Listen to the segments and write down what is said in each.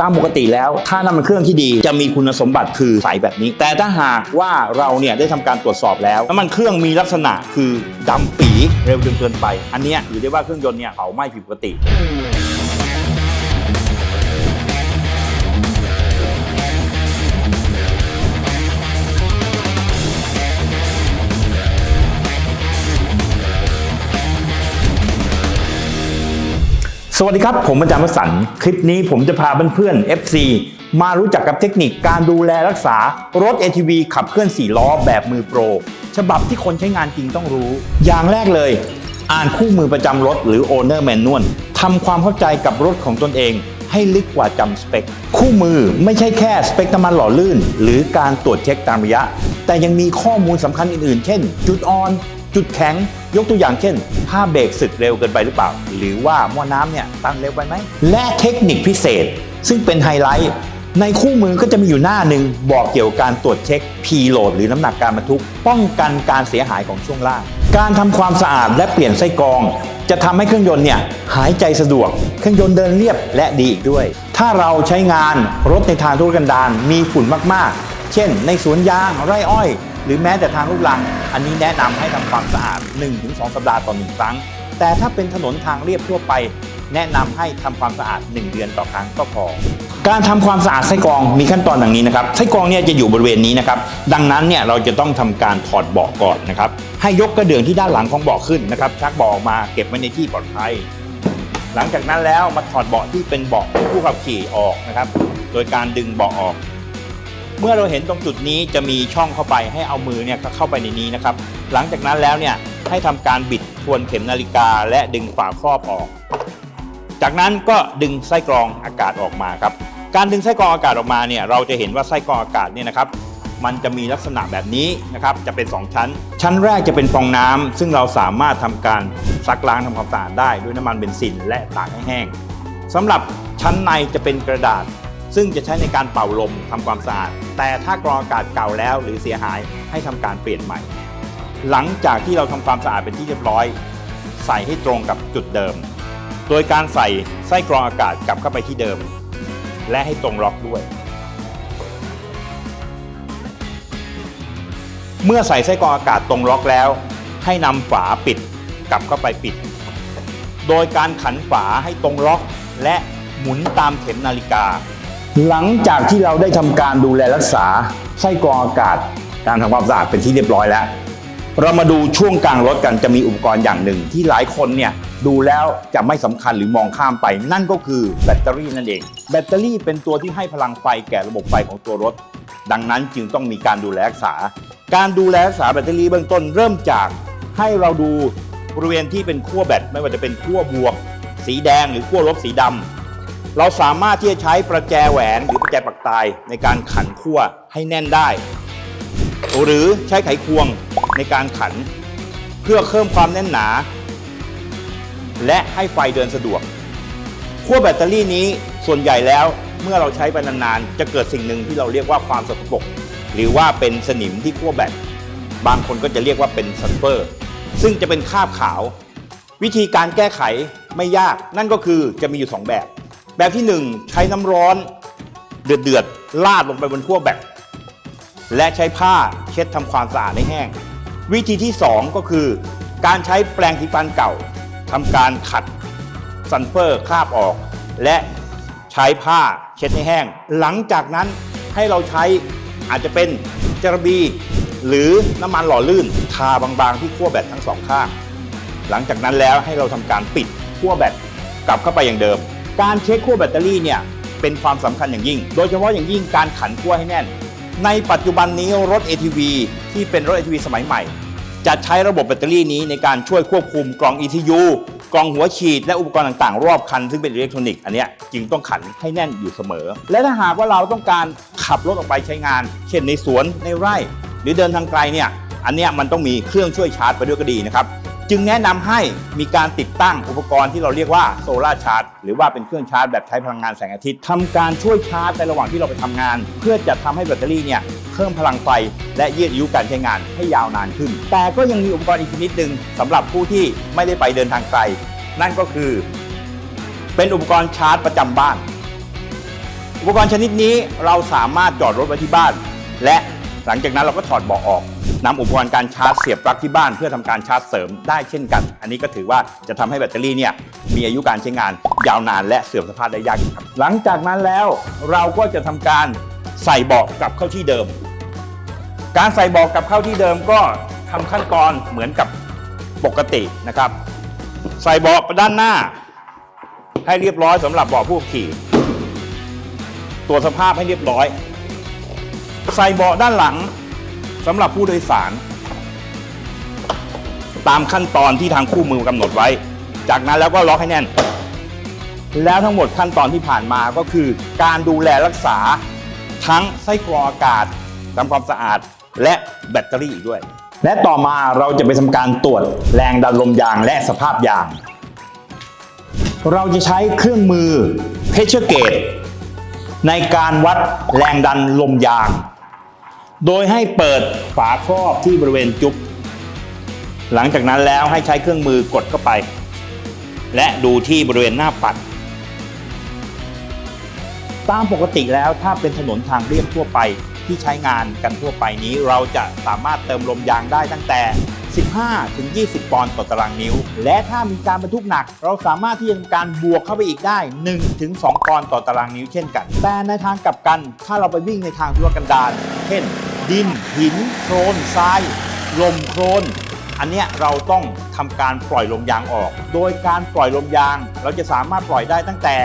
ตามปกติแล้วถ้าน้ำมันเครื่องที่ดีจะมีคุณสมบัติคือใสแบบนี้ แต่ถ้าหากว่าเราเนี่ยได้ทำการตรวจสอบแล้วน้ำมันเครื่องมีลักษณะคือดำปีเร็วจนเกินไป อันเนี้ยถือได้ว่าเครื่องยนต์เนี่ยเผาไหม้ผิดปกติ สวัสดีครับ ผมอาจารย์วสันคลิปนี้ผมจะพาเพื่อนๆ FC มารู้จักกับเทคนิคการดูแลรักษารถ ATV ขับเคลื่อน4ล้อแบบมือโปร ฉบับที่คนใช้งานจริงต้องรู้ อย่างแรกเลย อ่านคู่มือประจำรถหรือ Owner Manual ทำความเข้าใจกับรถของตนเอง ให้ลึกกว่าจำสเปค คู่มือไม่ใช่แค่สเปคน้ำมันหล่อลื่น หรือการตรวจเช็คตามระยะ แต่ยังมีข้อมูลสำคัญอื่นๆ เช่น จุดอ่อน จุดแข็งยกตัวอย่างเช่นผ้าเบรกสึกเร็วเกินไปหรือเปล่า หรือว่าหม้อน้ำเนี่ยตั้งเร็วไปไหม และเทคนิคพิเศษ ซึ่งเป็นไฮไลท์ ในคู่มือก็จะมีอยู่หน้าหนึ่งบอกเกี่ยวกับการตรวจเช็ค P load หรือน้ำหนักการบรรทุก ป้องกันการเสียหายของช่วงล่าง การทำความสะอาดและเปลี่ยนไส้กรอง จะทำให้เครื่องยนต์เนี่ยหายใจสะดวก เครื่องยนต์เดินเรียบและดีอีกด้วย ถ้าเราใช้งานรถในทางทุรกันดารมีฝุ่นมากๆ เช่น ในสวนยางไร่อ้อย หรือแม้แต่ทางลูกรัง อันนี้แนะนำให้ทำความสะอาด 1-2 สัปดาห์ต่อหนึ่งครั้ง แต่ถ้าเป็นถนนทางเรียบทั่วไป แนะนำให้ทำความสะอาด 1 เดือนต่อครั้งก็พอการทำความสะอาดไส้กรองมีขั้นตอนดังนี้นะครับไส้กรองเนี่ยจะอยู่บริเวณนี้นะครับดังนั้นเนี่ยเราจะต้องทำการถอดเบาะก่อนนะครับให้ยกกระเดื่องที่ด้านหลังของเบาะขึ้นนะครับชักเบาะออกมาเก็บไว้ในที่ปลอดภัยหลังจากนั้นแล้วมาถอดเบาะที่เป็นเบาะผู้ขับขี่ออกนะครับ โดยการดึงเบาะออก เมื่อเราเห็นตรงจุดนี้จะมีช่องเข้าไปให้เอามือเนี่ยเข้าไปในนี้นะครับ หลังจากนั้นแล้วเนี่ยให้ทำการบิดทวนเข็มนาฬิกา และดึงฝาครอบออก จากนั้นก็ดึงไส้กรองอากาศออกมาครับการดึงไส้กรองอากาศออกมาเนี่ยเราจะเห็นว่าไส้กรองอากาศเนี่ยนะครับมันจะมีลักษณะแบบนี้นะครับจะเป็น 2 ชั้น ชั้นแรกจะเป็นฟองน้ำซึ่งเราสามารถทำการซักล้างทำความสะอาดได้ด้วยน้ำมันเบนซินและตากให้แห้งสำหรับชั้นในจะเป็นกระดาษ ซึ่งจะใช้ในการเป่าลมทำความสะอาด แต่ถ้ากรองอากาศเก่าแล้วหรือเสียหายให้ทำการเปลี่ยนใหม่ หลังจากที่เราทำความสะอาดเป็นที่เรียบร้อย ใส่ให้ตรงกับจุดเดิม โดยการใส่ไส้กรองอากาศกลับเข้าไปที่เดิม และให้ตรงล็อกด้วย เมื่อใส่ไส้กรองอากาศตรงล็อกแล้ว ให้นำฝาปิดกลับเข้าไปปิด โดยการขันฝาให้ตรงล็อกและหมุนตามเข็มนาฬิกา หลังจากที่เราได้ทำการดูแลรักษาไส้กรองอากาศ การทำความสะอาดเป็นที่เรียบร้อยแล้ว เรามาดูช่วงกลางรถกันจะมีอุปกรณ์อย่างหนึ่ง ที่หลายคนเนี่ยดูแล้วจะไม่สำคัญหรือมองข้ามไป นั่นก็คือแบตเตอรี่นั่นเอง แบตเตอรี่เป็นตัวที่ให้พลังไฟแก่ระบบไฟของตัวรถ ดังนั้นจึงต้องมีการดูแลรักษา การดูแลรักษาแบตเตอรี่เบื้องต้นเริ่มจากให้เราดูบริเวณที่เป็นขั้วแบตไม่ว่าจะเป็นขั้วบวก สีแดงหรือขั้วลบสีดำ เราสามารถที่จะใช้ประแจแหวนหรือประแจปักตายในการขันขั้วให้แน่นได้ หรือใช้ไขควงในการขัน เพื่อเพิ่มความแน่นหนา และให้ไฟเดินสะดวกขั้วแบตเตอรี่นี้ส่วนใหญ่แล้วเมื่อเราใช้ไปนานๆจะเกิดสิ่งหนึ่งที่เราเรียกว่าความสกปรกหรือว่าเป็นสนิมที่ขั้วแบตบางคนก็จะเรียกว่าเป็นซัลเฟอร์ ซึ่งจะเป็นคราบขาว วิธีการแก้ไขไม่ยากนั่นก็คือจะมีอยู่ 2 แบบ แบบที่ 1 ใช้น้ำร้อนเดือดๆลาดลงไปบนขั้วแบตและใช้ผ้าเช็ดทำความสะอาดให้แห้ง วิธีที่ 2 ก็คือ การใช้แปรงสีฟันเก่าทำการขัดซัลเฟอร์คราบออก และใช้ผ้าเช็ดให้แห้ง หลังจากนั้นให้เราใช้อาจจะเป็นจระบีหรือน้ำมันหล่อลื่นทาบางๆที่ขั้วแบตทั้งสองข้าง หลังจากนั้นแล้วให้เราทำการปิดขั้วแบตกลับเข้าไปอย่างเดิม การเช็คขั้วแบตเตอรี่เนี่ยเป็นความสำคัญอย่างยิ่ง โดยเฉพาะอย่างยิ่งการขันขั้วให้แน่น ในปัจจุบันนี้รถ ATV ที่เป็นรถ ATV สมัยใหม่ จะใช้ระบบแบตเตอรี่นี้ในการช่วยควบคุมกล่อง ECU กล่องหัวฉีดและอุปกรณ์ต่างๆ รอบคันซึ่งเป็นอิเล็กทรอนิกส์อันนี้จึงต้องขันให้แน่นอยู่เสมอ และถ้าหากว่าเราต้องการขับรถออกไปใช้งาน เช่นในสวนในไร่ หรือเดินทางไกลเนี่ยอันนี้มันต้องมีเครื่องช่วยชาร์จไปด้วยก็ดีนะครับ จึงแนะนำให้มีการติดตั้งอุปกรณ์ที่เราเรียกว่าโซลาชาร์จหรือว่าเป็นเครื่องชาร์จแบบใช้พลังงานแสงอาทิตย์ทำการช่วยชาร์จในระหว่างที่เราไปทำงาน เพื่อจะทำให้แบตเตอรี่เนี่ยเพิ่มพลังไฟ และยืดอายุการใช้งานให้ยาวนานขึ้น แต่ก็ยังมีอุปกรณ์อีกชนิดหนึ่งสำหรับผู้ที่ไม่ได้ไปเดินทางไกล นั่นก็คือ เป็นอุปกรณ์ชาร์จประจำบ้าน อุปกรณ์ชนิดนี้เราสามารถจอดรถไว้ที่บ้าน และ หลังจากนั้นเราก็ถอดเบาะออกนำอุปกรณ์การชาร์จเสียบปลั๊กที่บ้านเพื่อทำการชาร์จเสริมได้เช่นกัน อันนี้ก็ถือว่าจะทำให้แบตเตอรี่เนี่ยมีอายุการใช้งานยาวนานและเสื่อมสภาพได้ยากครับ หลังจากนั้นแล้วเราก็จะทำการใส่เบาะกลับเข้าที่เดิม การใส่เบาะกลับเข้าที่เดิมก็ทำขั้นตอนเหมือนกับปกตินะครับ ใส่เบาะด้านหน้า ให้เรียบร้อยสำหรับเบาะผู้ขี่ตรวจสภาพให้เรียบร้อย ใส่เบาะด้านหลังสำหรับผู้โดยสาร ตามขั้นตอนที่ทางคู่มือกำหนดไว้ จากนั้นแล้วก็ล็อกให้แน่น แล้วทั้งหมดขั้นตอนที่ผ่านมาก็คือ การดูแลรักษาทั้งไส้กรองอากาศทำความสะอาดและแบตเตอรี่อีกด้วย และต่อมาเราจะไปทำการตรวจแรงดันลมยางและสภาพยาง เราจะใช้เครื่องมือ pressure gauge ในการวัดแรงดันลมยาง โดยให้เปิดฝาครอบที่บริเวณจุ๊บหลังจากนั้นแล้วให้ใช้เครื่องมือกดเข้าไป และดูที่บริเวณหน้าปัด ตามปกติแล้วถ้าเป็นถนนทางเรียบทั่วไปที่ใช้งานกันทั่วไปนี้ เราจะสามารถเติมลมยางได้ตั้งแต่ 15 ถึง 20 ปอนด์ต่อตารางนิ้ว และถ้ามีการบรรทุกหนัก เราสามารถที่จะทำการบวกเข้าไปอีกได้ 1 ถึง 2 ปอนด์ต่อตารางนิ้วเช่นกัน แต่ในทางกลับกัน ถ้าเราไปวิ่งในทางทุรกันดารเช่น ดินหินโคลนทราย ลมโคลนอันเนี้ยเราต้องทำการปล่อยลมยางออก โดยการปล่อยลมยาง เราจะสามารถปล่อยได้ตั้งแต่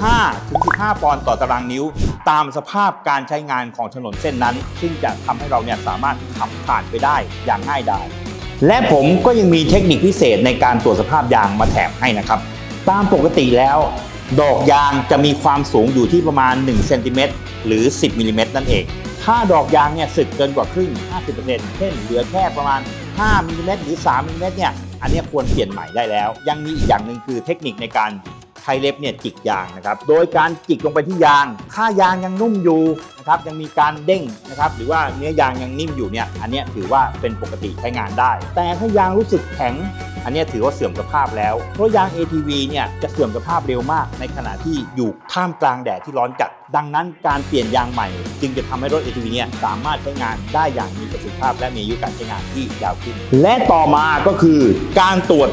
5 ถึง 15 ปอนด์ต่อตารางนิ้ว ตามสภาพการใช้งานของถนนเส้นนั้น ซึ่งจะทำให้เราเนี่ยสามารถขับผ่านไปได้อย่างง่ายดายและผมก็ยังมีเทคนิคพิเศษในการตรวจสภาพยางมาแถมให้นะครับ ตามปกติแล้ว ดอกยางจะมีความสูงอยู่ที่ประมาณ1เซนติเมตรหรือ 10มิลลิเมตรนั่นเอง ถ้าดอกยางเนี่ยสึกเกินกว่าครึ่ง 50%เช่นเหลือแค่ประมาณ 5มิลลิเมตรหรือ 3มิลลิเมตรเนี่ย อันนี้ควรเปลี่ยนใหม่ได้แล้ว ยังมีอีกอย่างหนึ่งคือเทคนิคในการใช้เล็บเนี่ยจิกยางนะครับ โดยการจิกลงไปที่ยาง ถ้ายางยังนุ่มอยู่นะครับ ยังมีการเด้งนะครับ หรือว่าเนื้อยางยังนิ่มอยู่เนี่ย อันนี้ถือว่าเป็นปกติใช้งานได้ แต่ถ้ายางรู้สึกแข็งอันนี้ถือว่าเสื่อมสภาพแล้ว เพราะยาง ATV เนี่ยจะเสื่อมสภาพเร็วมากในขณะที่อยู่ท่ามกลางแดดที่ร้อนจัด ดังนั้นการเปลี่ยนยางใหม่ จึงจะทำให้รถ ATV เนี่ยสามารถใช้งานได้อย่างมีประสิทธิภาพ และมีอายุการใช้งานที่ยาวขึ้น และต่อมาก็คือการตรวจ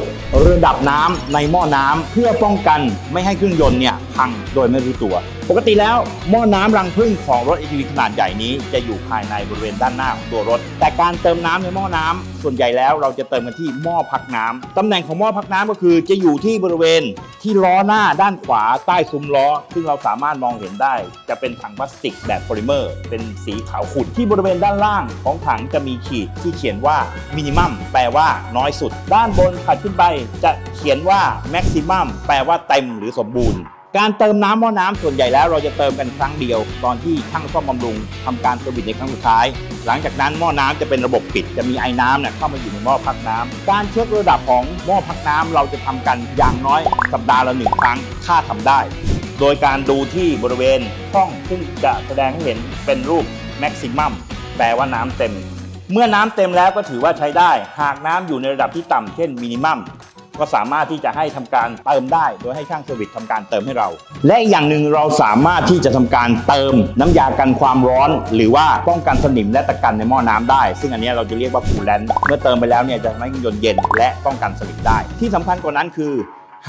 ระดับน้ำในหม้อน้ำเพื่อป้องกันไม่ให้เครื่องยนต์เนี่ยพังโดยไม่รู้ตัว ปกติแล้วหม้อน้ำรังผึ้งของรถ ATV ขนาดใหญ่นี้จะอยู่ภายในบริเวณด้านหน้าของตัวรถ แต่การเติมน้ำในหม้อน้ำส่วนใหญ่แล้วเราจะเติมกันที่หม้อพักน้ำตำแหน่งของหม้อพักน้ำก็คือจะอยู่ที่บริเวณที่ล้อหน้าด้านขวาใต้ซุ้มล้อ ซึ่งเราสามารถมองเห็นได้ จะเป็นถังพลาสติกแบบโพลิเมอร์ เป็นสีขาวขุ่นที่บริเวณด้านล่างของถังจะมีขีดที่เขียนว่ามินิมัมแปลว่าน้อยสุด ด้านบนถัดขึ้นไปจะเขียนว่าแม็กซิมัมแปลว่าเต็มหรือสมบูรณ์ การเติมน้ำหม้อน้ำส่วนใหญ่แล้วเราจะเติมกันครั้งเดียว ตอนที่ช่างซ่อมบำรุงทำการเซอร์วิสในครั้งสุดท้าย หลังจากนั้นหม้อน้ำจะเป็นระบบปิด จะมีไอ้น้ำเนี่ยเข้ามาอยู่ในหม้อพักน้ำการเช็คระดับของหม้อพักน้ำเราจะทำกันอย่างน้อยสัปดาห์ละหนึ่งครั้งถ้าทำได้ โดยการดูที่บริเวณช่องซึ่งจะแสดงให้เห็นเป็นรูปแม็กซิมัมแปลว่าน้ำเต็ม เมื่อน้ำเต็มแล้วก็ถือว่าใช้ได้ หากน้ำอยู่ในระดับที่ต่ำเช่นมินิมัม ก็สามารถที่จะให้ทำการเติมได้ โดยให้ช่างเซอร์วิสทำการเติมให้เรา และอย่างหนึ่งเราสามารถที่จะทำการเติมน้ำยากันความร้อน หรือว่าป้องกันสนิมและตะกันในหม้อน้ำได้ ซึ่งอันนี้เราจะเรียกว่าคูลแลนต์เมื่อเติมไปแล้วเนี่ยจะทำให้เครื่องยนต์เย็นและป้องกันสนิมได้ ที่สำคัญกว่านั้นคือ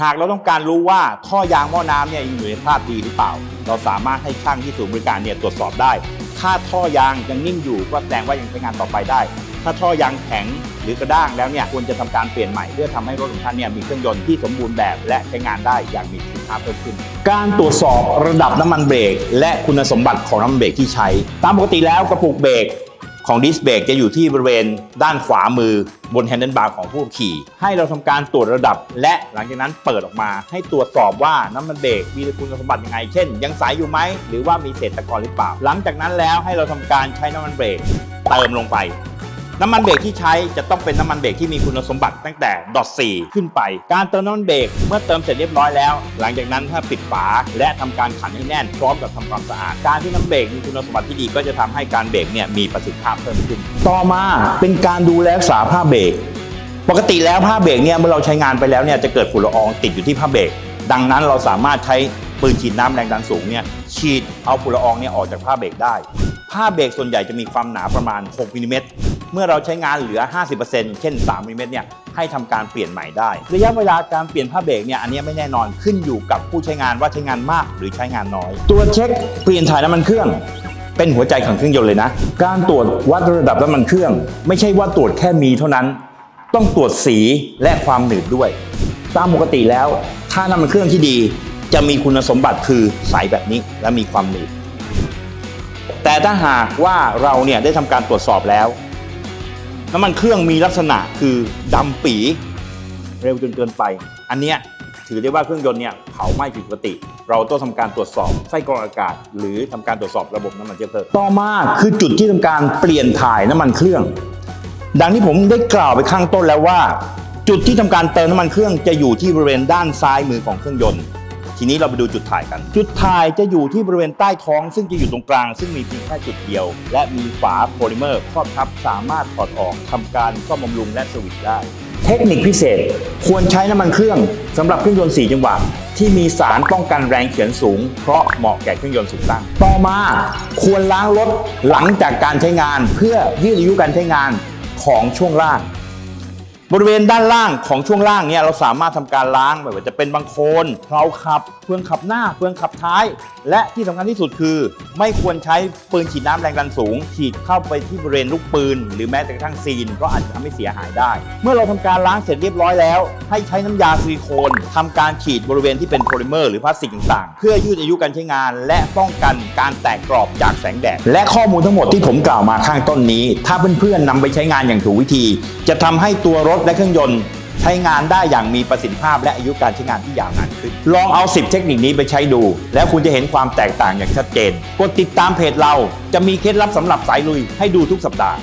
หากเราต้องการรู้ว่าท่อยางหม้อน้ำเนี่ยยังอยู่ในสภาพดีหรือเปล่า เราสามารถให้ช่างที่ศูนย์บริการเนี่ยตรวจสอบได้ ถ้าท่อยางยังนิ่มอยู่ก็แสดงว่ายังใช้งานต่อไปได้ ถ้าท่อยางแข็งหรือกระด้างแล้วเนี่ยควรจะทำการเปลี่ยนใหม่เพื่อทำให้รถของท่านเนี่ยมีเครื่องยนต์ที่สมบูรณ์แบบและใช้งานได้อย่างมีประสิทธิภาพเพิ่มขึ้น การตรวจสอบระดับน้ำมันเบรก และคุณสมบัติของน้ำมันเบรกที่ใช้ ตามปกติแล้วกระปุกเบรกของดิสเบรกจะอยู่ที่บริเวณด้านขวามือบนแฮนเดิลบาร์ของผู้ขี่ ให้เราทำการตรวจระดับ และหลังจากนั้นเปิดออกมา ให้ตรวจสอบว่าน้ำมันเบรกมีคุณสมบัติยังไง เช่น ยังใสอยู่ไหมหรือว่ามีเศษตะกอนหรือเปล่า หลังจากนั้นแล้วให้เราทำการใช้น้ำมันเบรกเติมลงไป น้ำมันเบรกที่ใช้จะต้องเป็นน้ำมันเบรกที่มีคุณสมบัติตั้งแต่ดอท4ขึ้นไป การเติมน้ำมันเบรกเมื่อเติมเสร็จเรียบร้อยแล้ว หลังจากนั้นถ้าปิดฝาและทำการขันให้แน่น พร้อมกับทำความสะอาด การที่น้ำเบรกมีคุณสมบัติที่ดีก็จะทำให้การเบรกเนี่ยมีประสิทธิภาพเพิ่มขึ้น ต่อมาเป็นการดูแลรักษาผ้าเบรกปกติแล้วผ้าเบรกเนี่ยเมื่อเราใช้งานไปแล้วเนี่ยจะเกิดฝุ่นละอองติดอยู่ที่ผ้าเบรกดังนั้นเราสามารถใช้ปืนฉีดน้ำแรงดันสูงเนี่ยฉีดเอาฝุ่นละอองเนี่ยออกจากผ้าเบรกได้ ผ้าเบรกส่วนใหญ่จะมีความหนาประมาณ 6มิลลิเมตร เมื่อเราใช้งานเหลือ 50%เช่น3มิลลิเมตรเนี่ยให้ทำการเปลี่ยนใหม่ได้ ระยะเวลาการเปลี่ยนผ้าเบรกเนี่ยอันนี้ไม่แน่นอนขึ้นอยู่กับผู้ใช้งานว่าใช้งานมากหรือใช้งานน้อย ตัวเช็คเปลี่ยนถ่ายน้ำมันเครื่องเป็นหัวใจของเครื่องยนต์เลยนะ การตรวจวัดระดับน้ำมันเครื่อง ไม่ใช่ว่าตรวจแค่มีเท่านั้น ต้องตรวจสีและความหนืดด้วย ตามปกติแล้ว ถ้าน้ำมันเครื่องที่ดี จะมีคุณสมบัติคือใสแบบนี้และมีความหนืด แต่ถ้าหากว่าเราเนี่ยได้ทำการตรวจสอบแล้ว น้ำมันเครื่องมีลักษณะคือดำปี เร็วจนเกินไป อันเนี้ยถือได้ว่าเครื่องยนต์เนี่ยเผาไหม้ผิดปกติ เราต้องทำการตรวจสอบไส้กรองอากาศ หรือทำการตรวจสอบระบบน้ำมันเชื้อเพลิงต่อมาคือจุดที่ทำการเปลี่ยนถ่ายน้ำมันเครื่อง ดังที่ผมได้กล่าวไปข้างต้นแล้วว่า จุดที่ทำการเติมน้ำมันเครื่องจะอยู่ที่บริเวณด้านซ้ายมือของเครื่องยนต์ ทีนี้เราไปดูจุดถ่ายกัน จุดถ่ายจะอยู่ที่บริเวณใต้ท้อง ซึ่งจะอยู่ตรงกลาง ซึ่งมีเพียงแค่จุดเดียว และมีฝาโพลิเมอร์ครอบทับสามารถถอดออกทำการซ่อมบำรุงและสวิตช์ได้ เทคนิคพิเศษ ควรใช้น้ำมันเครื่องสำหรับเครื่องยนต์4จังหวะที่มีสารป้องกันแรงเขียนสูง เพราะเหมาะแก่เครื่องยนต์สูงตั้ง ต่อมาควรล้างรถหลังจากการใช้งาน เพื่อยืดอายุการใช้งานของช่วงล่าง บริเวณด้านล่างของช่วงล่างเนี่ยเราสามารถทำการล้างไม่ว่าจะเป็นบางโคลนเพลาขับเฟืองขับหน้าเฟืองขับท้าย และที่สำคัญที่สุดคือ ไม่ควรใช้ปืนฉีดน้ำแรงดันสูง ฉีดเข้าไปที่บริเวณลูกปืน หรือแม้แต่กระทั่งซีนก็อาจจะทำให้เสียหายได้ เมื่อเราทำการล้างเสร็จเรียบร้อยแล้ว ให้ใช้น้ำยาซิลิโคนทำการฉีดบริเวณที่เป็นโพลิเมอร์หรือพลาสติกต่างๆ เพื่อยืดอายุการใช้งาน และป้องกันการแตกกรอบจากแสงแดดและข้อมูลทั้งหมดที่ผมกล่าวมาข้างต้นนี้ ถ้าเพื่อนๆนำไปใช้งานอย่างถูกวิธี จะทำให้ตัวรถและเครื่องยนต์ ใช้งานได้อย่างมีประสิทธิภาพและอายุการใช้งานที่ยาวนานขึ้น ลองเอา 10 เทคนิคนี้ไปใช้ดู แล้วคุณจะเห็นความแตกต่างอย่างชัดเจน กดติดตามเพจเราจะมีเคล็ดลับสำหรับสายลุยให้ดูทุกสัปดาห์